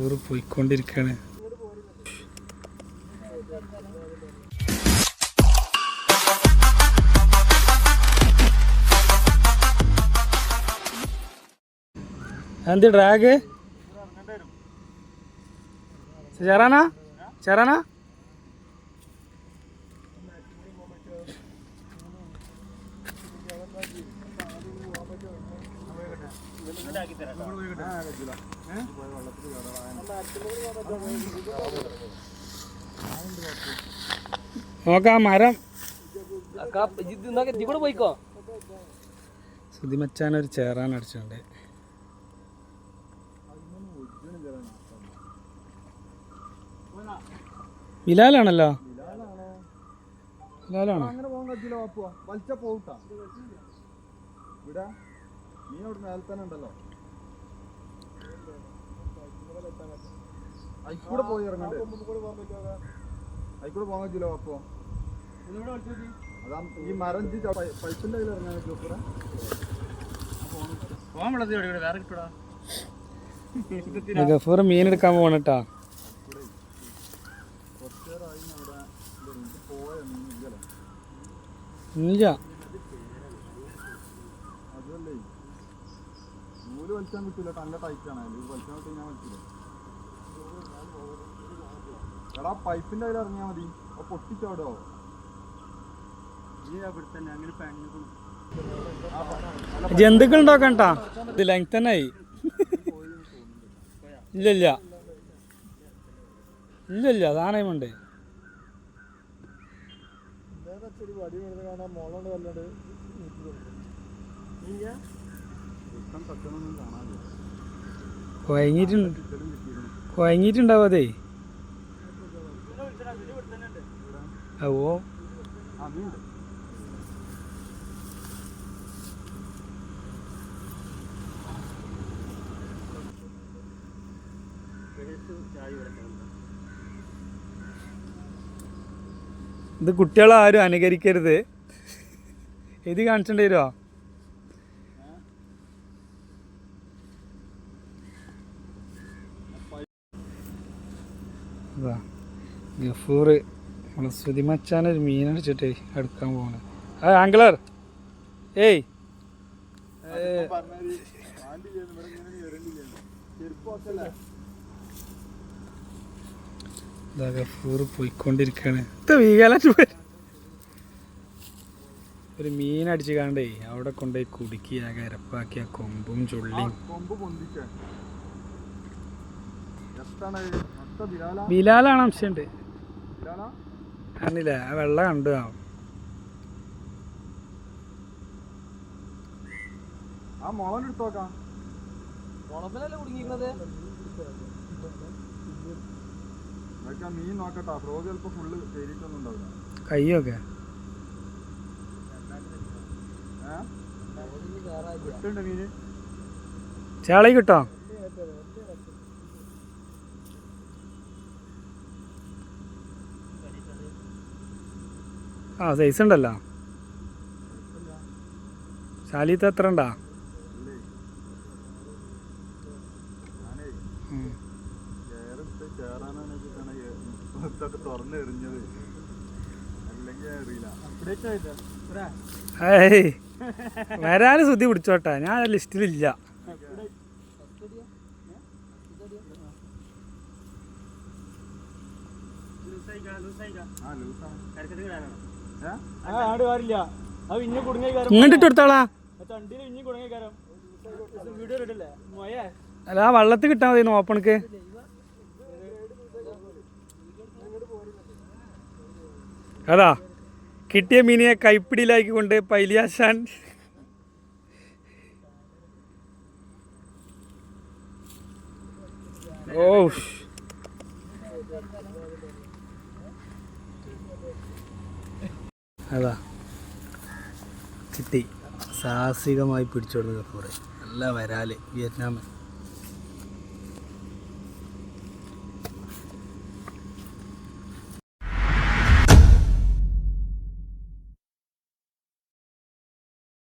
Tour പോയിക്കൊണ്ടിരിക്കുകയാണ് എന്ത് drag ചേറാനാ ചേറാനാ നോക്കാം മരം. ഇതികൂടെ പോയിക്കോ? സുതിമച്ചാൻ ഒരു ചേറാൻ അടിച്ചിട്ടുണ്ട് ബിലാലാണല്ലോ? ബിലാലാണോ? അങ്ങനെ പോകാൻ വാപ്പുവാ. വലിച്ച പോട്ടാ ഇവിടെ നീ അവിടെ മേലെ തന്നെ ഉണ്ടല്ലോ. അയിക്കൂടെ പോയി ഇറങ്ങണ്ടേ. അയിക്കൂടെ പോകാൻ പറ്റില്ലോ അപ്പോ. അതാ ഈ മരം പൈപ്പിന്റെ കയ്യിൽ ഇറങ്ങാൻ പറ്റുമോ കൂടെ? മീൻ എടുക്കാൻ ഇല്ലല്ലോ. ഇല്ല. വലിച്ചാൻ കിട്ടില്ല നല്ല ടൈറ്റാണ് അതിൽ വലിക്കാൻ പറ്റി ഞാൻ വലിച്ചില്ല എടാ പൈപ്പിന്റെ അതിൽ ഇറങ്ങിയാൽ മതി. അപ്പൊ പൊട്ടിച്ചോടോ ജന്തുക്കൾ ഉണ്ടാക്കണ്ടാ ഇത് ലെങ്ത് തന്നെ ആയി. ഇല്ല ഇല്ല. ഇല്ല ഇല്ല. സാധനമുണ്ട് വടി കാണാൻ കുഴങ്ങിയിട്ടുണ്ട് കുഴങ്ങിയിട്ടുണ്ടാവും അതേ. ഓ. ഇത് കുട്ടികളാരും അനുകരിക്കരുത്. ഇത് കാണിച്ചിട്ട് ഇതാ. ഗഫൂർ നമ്മളെ മീൻ അടിച്ചിട്ടേ എടുക്കാൻ പോവാണ്. ആ ആംഗ്ലർ ഏയ്. ഗഫൂർ പോയിക്കൊണ്ടിരിക്കുകയാണ് പോയി. ഒരു മീൻ അടിച്ച് കാണ്ടേ അവിടെ കൊണ്ടുപോയി കുടുക്കി ആകെ അരപ്പാക്കി ആ കൊമ്പും ചുള്ളിയും ബിലാലാണ് അംശമുണ്ട്. ബിലാല? കാണില്ലേ ആ വെള്ളം കണ്ടു ആ. ആ മോളൻ എടുത്ത് നോക്കാം. മുളപ്പിലല്ലേ കുടുങ്ങിയിരിക്കുന്നത് അതൊക്കെ മീൻ നോക്കട്ടാ. ഫ്രോഗ് ചിലപ്പോ ഫുള്ള് കയറിയിട്ടൊന്നും ഉണ്ടാവില്ല. കയ്യൊക്കെ. ചേളി കിട്ടോ? ആ സൈസ് ഉണ്ടല്ലോ. ശാലിത്ത് എത്ര ഉണ്ടാ? വരാൻ ശുദ്ധി പിടിച്ചോട്ടെ. ഞാൻ ലിസ്റ്റിലില്ല. ആ ലൂസാണ്. കരക്കത്തിൽ ആ ആട് കാരില്ല അത് ഇഞ്ഞ കുടുങ്ങിയ കാര്യം ഇങ്ങോട്ട് ഇട്ട് കൊടുത്തോളാ ചണ്ടിയിൽ ഇഞ്ഞ കുടുങ്ങിയ കാരം. വീഡിയോ ഇട്ടില്ലേ മൊയേ. അല്ല ആ വെള്ളത്തിൽ കിട്ടാൻ മതി ഓപ്പണക്ക് അതാ കിട്ടിയ മീനിയെ കൈപ്പിടിയിലാക്കി കൊണ്ട് പൈലിയാശാൻ. ഓ അതാ. കിട്ടി. സാഹസികമായി പിടിച്ചോടുന്ന കപ്പൂറ് നല്ല വരാൽ. വിയറ്റ്നാം